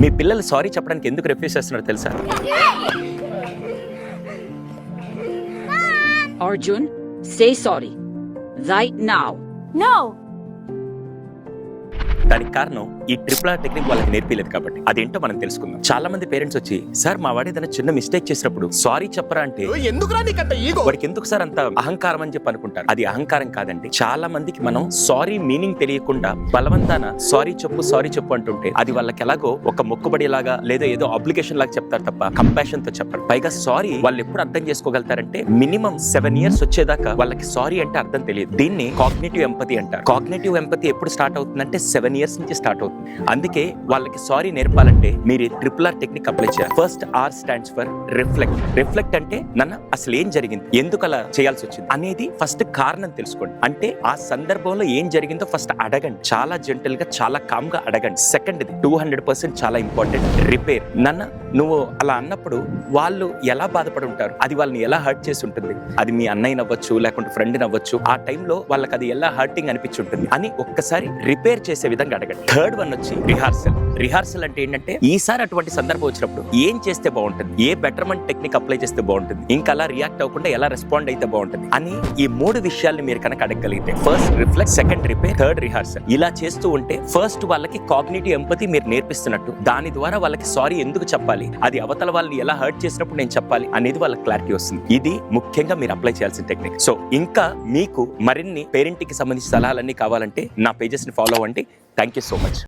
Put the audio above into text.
మీ పిల్లలు సారీ చెప్పడానికి ఎందుకు రిఫ్యూజ్ చేస్తున్నారు తెలుసా Arjun, say sorry. Right now. No. దానికి కారణం ఈ ట్రిపుల్ ఆర్ టెక్నిక్ వాళ్ళకి నేర్పించలేదు కాబట్టి. అదేంటో మనం తెలుసుకుందాం. చాలా మంది పేరెంట్స్ వచ్చి సార్ మా వాడు ఏదైనా చిన్న మిస్టేక్ చేసినప్పుడు సారీ చెప్పరా అంటే వాడికి ఎందుకు సార్ అంత అహంకారం అని చెప్పి అనుకుంటారు. అది అహంకారం కాదండి. చాలా మందికి మనం సారీ మీనింగ్ తెలియకుండా బలవంతాన సారీ చెప్పు సారీ చెప్పు అంటుంటే అది వాళ్ళకి ఎలాగో ఒక మొక్కుబడి లాగా లేదా ఏదో అప్లికేషన్ లాగా చెప్తారు తప్ప కంపాషన్తో చెప్పరు. పైగా సారీ వాళ్ళు ఎప్పుడు అర్థం చేసుకోగలుగుతారంటే మినిమం సెవెన్ ఇయర్స్ వచ్చేదాకా వాళ్ళకి సారీ అంటే అర్థం తెలియదు. దీన్ని కాగ్నేటివ్ ఎంపతి అంటారు. కాగ్నేటివ్ ఎంపతి ఎప్పుడు స్టార్ట్ అవుతుందంటే సెవెన్ ఇయర్స్ నుంచి స్టార్ట్ అవుతుంది. అందుకే వాళ్ళకి సారీ నేర్పాలంటే మీరు ట్రిపుల్ ఆర్ టెక్నిక్ అప్లై చేయాలి. First R stands for reflect reflect అంటే నన్న అసలు ఏం జరిగింది? ఎందుకు అలా చేయాల్సి వచ్చింది? అనేది ఫస్ట్ కారణం తెలుసుకోండి. అంటే ఆ సందర్భంలో ఏం జరిగిందో ఫస్ట్ అడగండి. చాలా జెంటల్గా చాలా కామ్గా అడగండి. సెకండ్ టూ హండ్రెడ్ పర్సెంట్ చాలా ఇంపార్టెంట్ రిపేర్ నన్న నువ్వు అలా అన్నప్పుడు వాళ్ళు ఎలా బాధపడి ఉంటారు? అది వాళ్ళని ఎలా హర్ట్ చేసి ఉంటుంది? అది మీ అన్నయ్య నవ్వచ్చు లేకుంటే ఫ్రెండ్ నవ్వచ్చు. ఆ టైంలో వాళ్ళకి అది ఎలా హర్టింగ్ అనిపించి ఉంటుంది అని ఒక్కసారి రిపేర్ చేసే విధంగా అడగండి. థర్డ్ వన్ వచ్చి రిహార్సల్ రిహార్సల్ అంటే ఏంటంటే ఈసారి అటువంటి సందర్భం వచ్చినప్పుడు ఏం చేస్తే బాగుంటుంది? ఏ బెటర్మెంట్ టెక్నిక్ అప్లై చేస్తే బాగుంటుంది? ఇంకా అలా రియాక్ట్ అవ్వకుండా ఎలా రెస్పాండ్ అయితే బాగుంటుంది? అని ఈ మూడు విషయాల్ని మీరు కనుక అడగగలిగితే first reflect second repair third rehearsal ఇలా చేస్తూ ఉంటే ఫస్ట్ వాళ్ళకి కాగ్నిటివ్ ఎంపతి మీరు నేర్పిస్తున్నట్టు దాని ద్వారా వాళ్ళకి సారీ ఎందుకు చెప్పాలి? అది అవతల వాళ్ళని ఎలా హర్ట్ చేసినప్పుడు నేను చెప్పాలి అనేది వాళ్ళకి క్లారిటీ వస్తుంది. ఇది ముఖ్యంగా మీరు అప్లై చేయాల్సిన టెక్నిక్ సో ఇంకా మీకు మరిన్ని పేరెంట్కి సంబంధించిన సలహాలన్నీ కావాలంటే నా పేజెస్ని ఫాలో అవ్వండి. Thank you so much